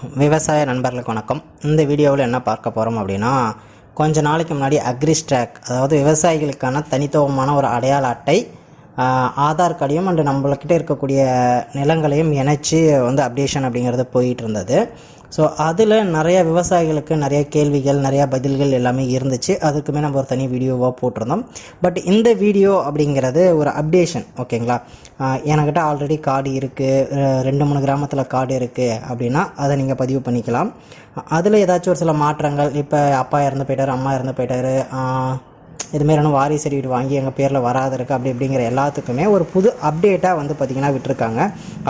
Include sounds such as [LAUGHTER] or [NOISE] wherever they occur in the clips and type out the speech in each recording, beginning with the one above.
விவசாய நண்பர்களுக்கு வணக்கம். இந்த வீடியோவில் என்ன பார்க்க போகிறோம் அப்படின்னா கொஞ்ச நாளைக்கு முன்னாடி அக்ரிஸ்ட்ராக் அதாவது விவசாயிகளுக்கான தனித்துவமான ஒரு அடையாள அட்டை ஆதார் கார்டையும் அண்டு நம்மள்கிட்ட இருக்கக்கூடிய நிலங்களையும் இணைச்சி வந்து அப்டேஷன் அப்படிங்கிறது போயிட்டு இருந்தது. ஸோ அதில் நிறைய விவசாயிகளுக்கு நிறைய கேள்விகள் நிறையா பதில்கள் எல்லாமே இருந்துச்சு. அதுக்குமே நம்ம ஒரு தனி வீடியோவாக போட்டிருந்தோம். பட் இந்த வீடியோ அப்படிங்கிறது ஒரு அப்டேஷன் ஓகேங்களா? என்கிட்ட ஆல்ரெடி கார்டு இருக்குது ரெண்டு மூணு கிராமத்தில் கார்டு இருக்குது அப்படின்னா அதை நீங்கள் பதிவு பண்ணிக்கலாம். அதில் ஏதாச்சும் ஒரு சில மாற்றங்கள் இப்போ அப்பா இறந்து போயிட்டார் அம்மா இறந்து போயிட்டார் இதுமாரியான வாரிசு சர்டிஃபிகேட் வாங்கி எங்கள் பேரில் வராது இருக்குது அப்படி இப்படிங்கிற எல்லாத்துக்குமே ஒரு புது அப்டேட்டாக வந்து பார்த்திங்கன்னா விட்டுருக்காங்க.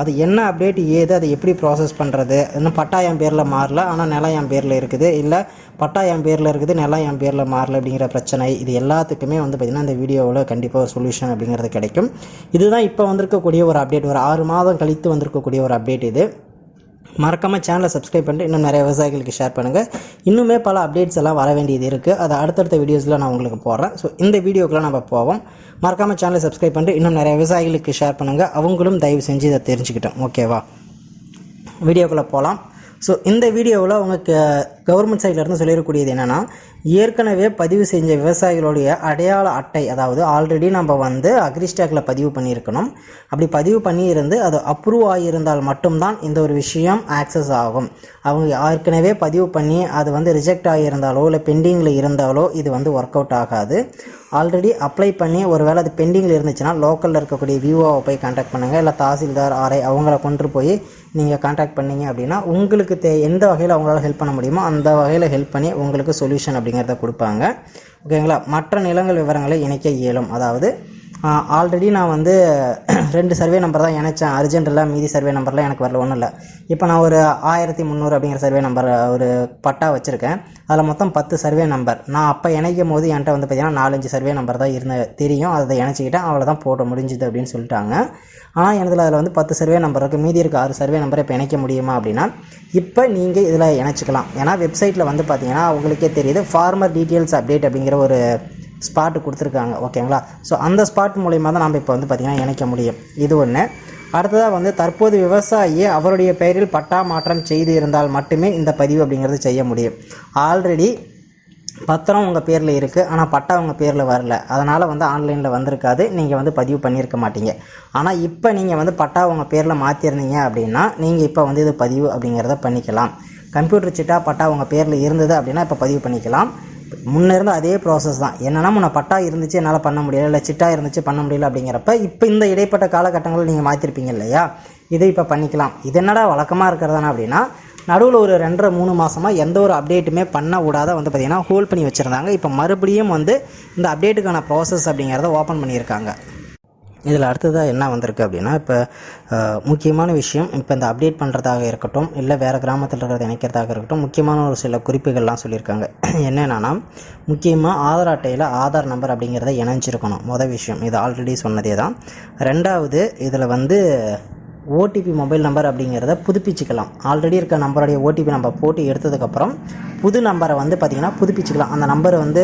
அது என்ன அப்டேட் ஏது அதை எப்படி ப்ராசஸ் பண்ணுறது இன்னும் பட்டா என் பேரில் மாறல ஆனால் நிலம் என் பேரில் இருக்குது. இல்லை பட்டா என் பேரில் இருக்குது நிலம் என் பேரில் மாறல அப்படிங்கிற பிரச்சனை. இது எல்லாத்துக்குமே வந்து பார்த்திங்கன்னா இந்த வீடியோவில் கண்டிப்பாக ஒரு சொல்யூஷன் அப்படிங்கிறது கிடைக்கும். இதுதான் இப்போ வந்திருக்கக்கூடிய ஒரு அப்டேட் ஒரு ஆறு மாதம் கழித்து வந்திருக்கக்கூடிய ஒரு அப்டேட் இது. மறக்காமல் சேனலை சப்ஸ்கிரைப் பண்ணிட்டு இன்னும் நிறைய விவசாயிகளுக்கு ஷேர் பண்ணுங்கள் இன்னுமே பல அப்டேட்ஸ் எல்லாம் வர வேண்டியது இருக்குது அதை அடுத்தடுத்த வீடியோஸில் நான் உங்களுக்கு போடுறேன். ஸோ இந்த வீடியோக்குலாம் நம்ம போவோம். மறக்காமல் சேனலை சப்ஸ்கிரைப் பண்ணிட்டு இன்னும் நிறைய விவசாயிகளுக்கு ஷேர் பண்ணுங்கள் அவங்களும் தயவு செஞ்சு இதை தெரிஞ்சுக்கிட்டோம் ஓகேவா வீடியோக்குள்ளே போகலாம் ஸோ இந்த வீடியோவில் உங்களுக்கு கவர்மெண்ட் சைட்லேருந்து சொல்லிடக்கூடியது என்னென்னா ஏற்கனவே பதிவு செஞ்ச விவசாயிகளுடைய அடையாள அட்டை அதாவது ஆல்ரெடி நம்ம வந்து அக்ரிஸ்டாக்கில் பதிவு பண்ணியிருக்கணும். அப்படி பதிவு பண்ணியிருந்து அது அப்ரூவ் ஆகியிருந்தால் மட்டும்தான் இந்த ஒரு விஷயம் ஆக்சஸ் ஆகும். அவங்க ஏற்கனவே பதிவு பண்ணி அது வந்து ரிஜெக்ட் ஆகியிருந்தாலோ இல்லை பெண்டிங்கில் இருந்தாலோ இது வந்து ஒர்க் அவுட் ஆகாது. ஆல்ரெடி அப்ளை பண்ணி ஒரு வேளை அது பெண்டிங்கில் இருந்துச்சுன்னா லோக்கலில் இருக்கக்கூடிய விவோவை போய் காண்டாக்ட் பண்ணுங்கள் இல்லை தாசில்தார் ஆர்ஐ அவங்கள கொண்டு போய் நீங்கள் காண்டாக்ட் பண்ணீங்க அப்படின்னா உங்களுக்கு தே எந்த வகையில் அவங்களால ஹெல்ப் பண்ண முடியுமோ அந்த வகையில் ஹெல்ப் பண்ணி உங்களுக்கு சொல்யூஷன் அப்படிங்கிறத கொடுப்பாங்க. ஓகேங்களா மற்ற நிலங்கள் விவரங்களை இணைக்க இயலும். அதாவது ஆல்ரெடி நான் வந்து [CLEARS THROAT] ரெண்டு சர்வே நம்பர் தான் இணைச்சேன். அர்ஜென்ட் இல்லை மீதி சர்வே நம்பர்லாம் எனக்கு வரல ஒன்றும் இல்லை. இப்போ நான் ஒரு ஆயிரத்தி முந்நூறு அப்படிங்கிற சர்வே நம்பர் ஒரு பட்டா வச்சுருக்கேன். அதில் மொத்தம் பத்து சர்வே நம்பர் நான் அப்போ இணைக்கும் போது என்கிட்ட வந்து பார்த்தீங்கன்னா நாலஞ்சு சர்வே நம்பர் தான் இருந்த தெரியும். அதை இணைச்சிக்கிட்டேன். அவ்வளோதான் போட முடிஞ்சுது அப்படின்னு சொல்லிட்டாங்க. ஆனால் எனதில் அதில் வந்து பத்து சர்வே நம்பர் இருக்குது மீதி இருக்க ஆறு சர்வே நம்பரை இப்போ இணைக்க முடியுமா அப்படின்னா இப்போ நீங்கள் இதில் இணைச்சிக்கலாம். ஏன்னா வெப்சைட்டில் வந்து பார்த்திங்கன்னா உங்களுக்கே தெரியுது ஃபார்மர் டீட்டெயில்ஸ் அப்டேட் அப்படிங்கிற ஒரு ஸ்பாட்டு கொடுத்துருக்காங்க ஓகேங்களா ஸோ அந்த ஸ்பாட் மூலிமா தான் நம்ம இப்போ வந்து பார்த்திங்கன்னா இணைக்க முடியும். இது ஒன்று அடுத்ததாக வந்து தற்போது விவசாயி அவருடைய பெயரில் பட்டா மாற்றம் செய்து இருந்தால் மட்டுமே இந்த பதிவு அப்படிங்கிறது செய்ய முடியும். ஆல்ரெடி பத்திரம் உங்கள் பேரில் இருக்குது ஆனால் பட்டா உங்கள் பேரில் வரல. அதனால் வந்து ஆன்லைனில் வந்திருக்காது. நீங்கள் வந்து பதிவு பண்ணியிருக்க மாட்டீங்க. ஆனால் இப்போ நீங்கள் வந்து பட்டா உங்கள் பேரில் மாற்றிருந்தீங்க அப்படின்னா நீங்கள் இப்போ வந்து இது பதிவு அப்படிங்கிறத பண்ணிக்கலாம். கம்ப்யூட்டர் சிட்டா பட்டா உங்கள் பேரில் இருந்தது அப்படின்னா இப்போ பதிவு பண்ணிக்கலாம். முன்னே இருந்த அதே ப்ராசஸ் தான். என்னென்னா முன்ன பட்டா இருந்துச்சு என்னால் பண்ண முடியல இல்லை சிட்டா இருந்துச்சு பண்ண முடியல அப்படிங்கிறப்ப இப்போ இந்த இடைப்பட்ட காலகட்டங்களில் நீங்கள் மாற்றிருப்பீங்க இல்லையா? இதை இப்போ பண்ணிக்கலாம். இது என்னடா வழக்கமாக இருக்கிறதானா அப்படின்னா நடுவில் ஒரு ரெண்டரை மூணு மாதமாக எந்த ஒரு அப்டேட்டுமே பண்ண விடாத வந்து பார்த்திங்கன்னா ஹோல்ட் பண்ணி வச்சுருந்தாங்க. இப்போ மறுபடியும் வந்து இந்த அப்டேட்டுக்கான ப்ராசஸ் அப்படிங்கிறத ஓப்பன் பண்ணியிருக்காங்க. இதில் அடுத்ததாக என்ன வந்திருக்கு அப்படின்னா இப்போ முக்கியமான விஷயம் இப்போ இந்த அப்டேட் பண்ணுறதாக இருக்கட்டும் இல்லை வேறு கிராமத்தில் இருக்கிறத இணைக்கிறதாக இருக்கட்டும் முக்கியமான ஒரு சில குறிப்புகள்லாம் சொல்லியிருக்காங்க. [CLEARS THROAT] என்னென்னா முக்கியமாக ஆதார் அட்டையில் ஆதார் நம்பர் அப்படிங்கிறத இணைஞ்சிருக்கணும். மொதல் விஷயம் இது ஆல்ரெடி சொன்னதே தான். ரெண்டாவது இதில் வந்து ஓடிபி மொபைல் நம்பர் அப்படிங்கிறத புதுப்பிச்சுக்கலாம். ஆல்ரெடி இருக்க நம்பருடைய ஓடிபி நம்ம போட்டு எடுத்ததுக்கப்புறம் புது நம்பரை வந்து பார்த்திங்கன்னா புதுப்பிச்சுக்கலாம். அந்த நம்பர் வந்து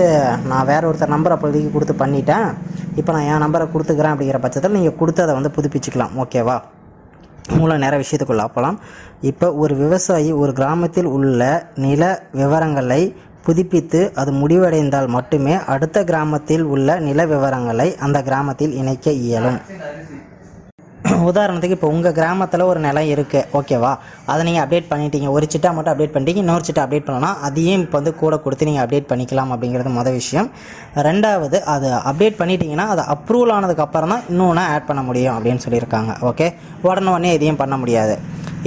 நான் வேறு ஒருத்தர் நம்பர் அப்போதைக்கு கொடுத்து பண்ணிட்டேன். இப்போ நான் என் நம்பரை கொடுத்துக்கிறேன் அப்படிங்கிற பட்சத்தில் நீங்கள் கொடுத்து அதை வந்து புதுப்பிச்சுக்கலாம். ஓகேவா மூலம் நேர விஷயத்துக்குள்ள போகலாம் இப்போ ஒரு விவசாயி ஒரு கிராமத்தில் உள்ள நில விவரங்களை புதுப்பித்து அது முடிவடைந்தால் மட்டுமே அடுத்த கிராமத்தில் உள்ள நில விவரங்களை அந்த கிராமத்தில் இணைக்க இயலும். உதாரணத்துக்கு இப்போ உங்கள் கிராமத்தில் ஒரு நிலம் இருக்குது ஓகேவா? அதை நீங்கள் அப்டேட் பண்ணிட்டீங்க. ஒரு சிட்டா மட்டும் அப்டேட் பண்ணிட்டீங்க இன்னொரு சிட்டா அப்டேட் பண்ணலாம் அதையும் இப்போ வந்து கூட கொடுத்து நீங்கள் அப்டேட் பண்ணிக்கலாம் அப்படிங்கிறது மொதல் விஷயம். ரெண்டாவது அது அப்டேட் பண்ணிட்டீங்கன்னா அது அப்ரூவல் ஆனதுக்கப்புறம் தான் இன்னொன்று ஆட் பண்ண முடியும் அப்படின்னு சொல்லியிருக்காங்க ஓகே உடனே உடனே எதையும் பண்ண முடியாது.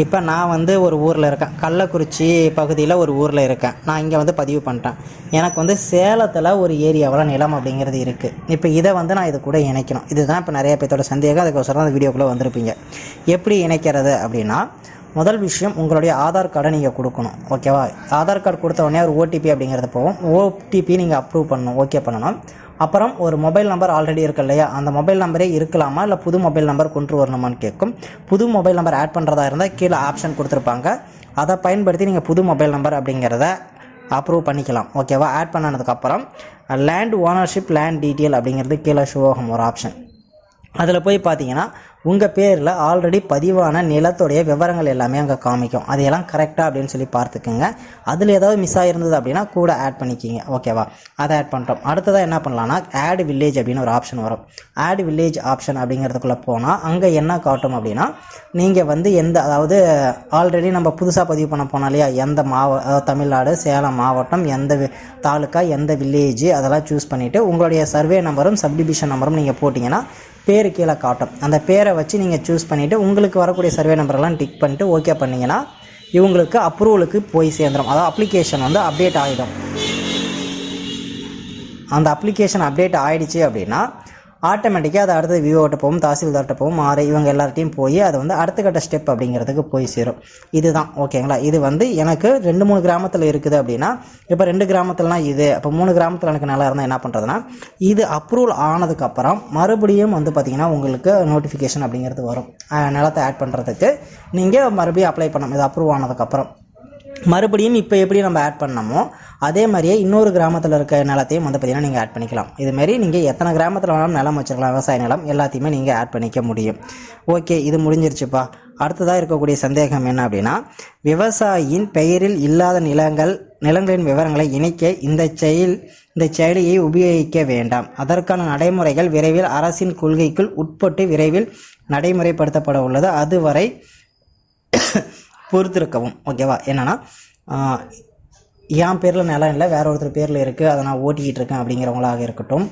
இப்போ நான் வந்து ஒரு ஊரில் இருக்கேன். கள்ளக்குறிச்சி பகுதியில் ஒரு ஊரில் இருக்கேன். நான் இங்கே வந்து பதிவு பண்ணிட்டேன். எனக்கு வந்து சேலத்தில் ஒரு ஏரியாவில் நிலம் அப்படிங்கிறது இருக்குது இப்போ இதை வந்து நான் இது கூட இணைக்கணும். இதுதான் இப்போ நிறைய பேர்த்தோட சந்தேகம். அதுக்கோசரம் அந்த வீடியோக்குள்ளே வந்திருப்பீங்க. எப்படி இணைக்கிறது அப்படின்னா முதல் விஷயம் உங்களுடைய ஆதார் கார்டை நீங்கள் கொடுக்கணும் ஓகேவா ஆதார் கார்டு கொடுத்த உடனே ஒரு ஓடிபி அப்படிங்கிறது போகும் ஓடிபி நீங்கள் அப்ரூவ் பண்ணணும் ஓகே பண்ணணும். அப்புறம் ஒரு மொபைல் நம்பர் ஆல்ரெடி இருக்கு இல்லையா? அந்த மொபைல் நம்பரே இருக்கலாமா? இல்லை புது மொபைல் நம்பர் கொண்டு வரணுமான்னு கேட்கும். புது மொபைல் நம்பர் ஆட் பண்ணுறதா இருந்தால் கீழே ஆப்ஷன் கொடுத்துருப்பாங்க. அதை பயன்படுத்தி நீங்கள் புது மொபைல் நம்பர் அப்படிங்கிறத அப்ரூவ் பண்ணிக்கலாம் ஓகேவா ஆட் பண்ணதுக்கப்புறம் லேண்ட் ஓனர்ஷிப் லேண்ட் டீட்டெயில் அப்படிங்கிறது கீழே ஷோ ஆகும் ஒரு ஆப்ஷன் அதில் போய் பார்த்தீங்கன்னா உங்கள் பேரில் ஆல்ரெடி பதிவான நிலத்துடைய விவரங்கள் எல்லாமே அங்கே காமிக்கும். அதையெல்லாம் கரெக்டாக அப்படின்னு சொல்லி பார்த்துக்குங்க. அதில் ஏதாவது மிஸ் ஆகிருந்தது அப்படின்னா கூட ஆட் பண்ணிக்கிங்க. ஓகேவா அதை ஆட் பண்ணிட்டோம். அடுத்ததாக என்ன பண்ணலான்னா ஆட் வில்லேஜ் அப்படின்னு ஒரு ஆப்ஷன் வரும். ஆட் வில்லேஜ் ஆப்ஷன் அப்படிங்கிறதுக்குள்ளே போனால் அங்கே என்ன காட்டும் அப்படின்னா நீங்கள் வந்து எந்த அதாவது ஆல்ரெடி நம்ம புதுசாக பதிவு பண்ண போனோம் இல்லையா? எந்த மாவ தமிழ்நாடு சேலம் மாவட்டம் எந்த தாலுக்கா எந்த வில்லேஜ் அதெல்லாம் சூஸ் பண்ணிவிட்டு உங்களுடைய சர்வே நம்பரும் சப்டிவிஷன் நம்பரும் நீங்கள் போட்டிங்கன்னா பேர் கீழே காட்டும். அந்த பேரை வச்சு நீங்கள் சூஸ் பண்ணிவிட்டு உங்களுக்கு வரக்கூடிய சர்வே நம்பரெல்லாம் டிக் பண்ணிட்டு ஓகே பண்ணிங்கன்னா இவங்களுக்கு அப்ரூவலுக்கு போய் சேர்ந்துடும் அதாவது அப்ளிகேஷன் வந்து அப்டேட் ஆகிடும் அந்த அப்ளிகேஷன் அப்டேட் ஆகிடுச்சு அப்படின்னா ஆட்டோமேட்டிக்காக அது அடுத்தது விவோட்ட போகும் தாசில்தார்கிட்ட போகும் ஆறு இவங்க எல்லார்ட்டையும் போய் அது வந்து அடுத்த கட்ட ஸ்டெப் அப்படிங்கிறதுக்கு போய் சேரும். இதுதான் ஓகேங்களா இது வந்து எனக்கு ரெண்டு மூணு கிராமத்தில் இருக்குது அப்படின்னா இப்போ ரெண்டு கிராமத்துலலாம் இது அப்போ மூணு கிராமத்தில் எனக்கு நல்லா இருந்தால் என்ன பண்ணுறதுன்னா இது அப்ரூவல் ஆனதுக்கப்புறம் மறுபடியும் வந்து பார்த்திங்கன்னா உங்களுக்கு நோட்டிஃபிகேஷன் அப்படிங்கிறது வரும். நிலத்தை ஆட் பண்ணுறதுக்கு நீங்கள் மறுபடியும் அப்ளை பண்ணணும். இது அப்ரூவ் ஆனதுக்கப்புறம் மறுபடியும் இப்போ எப்படி நம்ம ஆட் பண்ணமோ அதே மாதிரியே இன்னொரு கிராமத்தில் இருக்க நிலத்தையும் வந்து பார்த்திங்கன்னா நீங்கள் ஆட் பண்ணிக்கலாம். இதுமாரி நீங்கள் எத்தனை கிராமத்தில் வேணாலும் நிலம் வச்சுருக்கலாம் விவசாய நிலம் எல்லாத்தையுமே நீங்கள் ஆட் பண்ணிக்க முடியும். ஓகே இது முடிஞ்சிருச்சுப்பா. அடுத்ததாக இருக்கக்கூடிய சந்தேகம் என்ன அப்படின்னா விவசாயியின் பெயரில் இல்லாத நிலங்கள் நிலங்களின் விவரங்களை இணைக்க இந்த செயல் இந்த செயலியை உபயோகிக்க வேண்டாம். அதற்கான நடைமுறைகள் விரைவில் அரசின் கொள்கைக்குள் உட்பட்டு விரைவில் நடைமுறைப்படுத்தப்பட உள்ளது. அதுவரை பொறுத்திருக்கவும் ஓகேவா என்னென்னா என் பேரில் நிலம் இல்லை வேற ஒருத்தர் பேரில் இருக்குது அதை நான் ஓட்டிக்கிட்டு இருக்கேன் அப்படிங்கிறவங்களாக இருக்கட்டும்.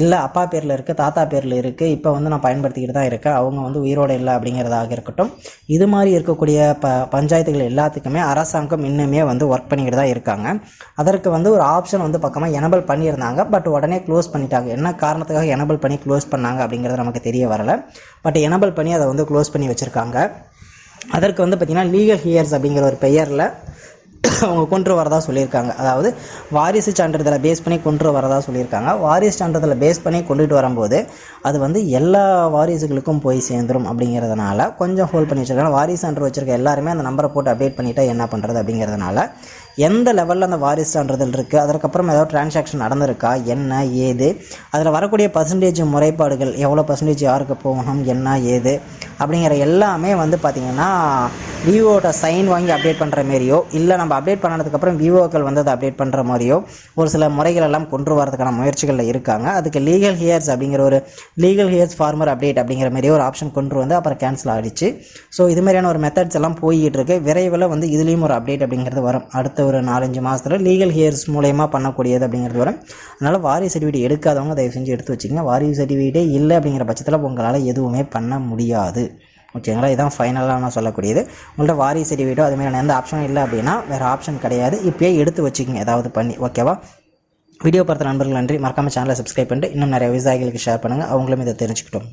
இல்லை அப்பா பேரில் இருக்குது தாத்தா பேரில் இருக்குது இப்போ வந்து நான் பயன்படுத்திக்கிட்டு தான் இருக்கேன் அவங்க வந்து உயிரோடு இல்லை அப்படிங்கிறதாக இருக்கட்டும். இது மாதிரி இருக்கக்கூடிய ப பஞ்சாயத்துகள் எல்லாத்துக்குமே அரசாங்கம் இன்னுமே வந்து ஒர்க் பண்ணிக்கிட்டு தான் இருக்காங்க. அதற்கு வந்து ஒரு ஆப்ஷன் வந்து பக்கமாக எனபிள் பண்ணியிருந்தாங்க பட் உடனே க்ளோஸ் பண்ணிட்டாங்க. என்ன காரணத்துக்காக எனபிள் பண்ணி க்ளோஸ் பண்ணாங்க அப்படிங்கிறது நமக்கு தெரிய வரலை. பட் எனபிள் பண்ணி அதை வந்து க்ளோஸ் பண்ணி வச்சுருக்காங்க. அதற்கு வந்து பார்த்திங்கன்னா லீகல் ஹியர்ஸ் அப்படிங்கிற ஒரு பெயரில் அவங்க கொண்டு வரதா சொல்லியிருக்காங்க. அதாவது வாரிசு சான்றிதழை பேஸ் பண்ணி கொண்டு வரதா சொல்லியிருக்காங்க. வாரிசு சான்றிதழை பேஸ் பண்ணி கொண்டுட்டு வரும்போது அது வந்து எல்லா வாரிசுகளுக்கும் போய் சேர்ந்துடும் அப்படிங்கிறதுனால கொஞ்சம் ஹோல்ட் பண்ணி வச்சுருக்காங்க. வாரிசு சான்று வச்சிருக்க எல்லாருமே அந்த நம்பரை போட்டு அப்டேட் பண்ணிட்டா என்ன பண்ணுறது அப்படிங்கிறதுனால எந்த லெவலில் அந்த வாரிசு இருக்குது அதற்கப்புறம் ஏதாவது டிரான்சாக்ஷன் நடந்திருக்கா? என்ன? ஏது? அதில் வரக்கூடிய பர்சன்டேஜ் முறைப்பாடுகள் எவ்வளோ பர்சன்டேஜ் யாருக்கு போகணும்? என்ன? ஏது? அப்படிங்கிற எல்லாமே வந்து பார்த்திங்கன்னா விவோட சைன் வாங்கி அப்டேட் பண்ணுற மாரியோ இல்லை நம்ம அப்டேட் பண்ணதுக்கப்புறம் விவோக்கள் வந்து அதை அப்டேட் பண்ணுற மாதிரியோ ஒரு சில முறைகள் எல்லாம் கொண்டு வரதுக்கான முயற்சிகளில் இருக்காங்க. அதுக்கு லீகல் ஹியர்ஸ் அப்படிங்கிற ஒரு லீகல் ஹியர்ஸ் ஃபார்மர் அப்டேட் அப்படிங்கிற மாதிரி ஒரு ஆப்ஷன் கொண்டு வந்து அப்புறம் கேன்சல் ஆகிடுச்சு ஸோ இது மாதிரியான ஒரு மெத்தட்ஸ் எல்லாம் போய்கிட்டு இருக்கு. விரைவில் வந்து இதுலேயும் ஒரு அப்டேட் அப்படிங்கிறது வரும். அடுத்த ஒரு நாலஞ்சு மாதத்தில் லீகல் ஹியர்ஸ் மூலயமா பண்ணக்கூடியது அப்படிங்கிறது வரும். அதனால் வாரிய சர்டிஃபிகேட் எடுக்காதவங்க தயவு செஞ்சு எடுத்து வச்சுக்கோங்க. வாரிய சர்டிஃபிகேட்டே இல்லை அப்படிங்கிற பட்சத்தில் உங்களால் எதுவுமே பண்ண முடியாது. ஓகேங்களா? இதான் ஃபைனலாக நான் சொல்லக்கூடியது. உங்கள்ட்ட வாரி சர்டிஃபிகேட்டோ அதுமாதிரி எந்த ஆப்ஷனும் இல்லை அப்படின்னா வேறு ஆப்ஷன் கிடையாது. இப்போயே எடுத்து வச்சுக்கோங்க. ஏதாவது பண்ணி ஓகேவா வீடியோ பார்த்த நண்பர்கள் நன்றி. மறக்காமல் சேனலை சப்ஸ்கிரைப் பண்ணிட்டு இன்னும் நிறைய விவசாயிகளுக்கு ஷேர் பண்ணுங்கள் அவங்களும் இதை தெரிஞ்சுக்கிட்டோம்.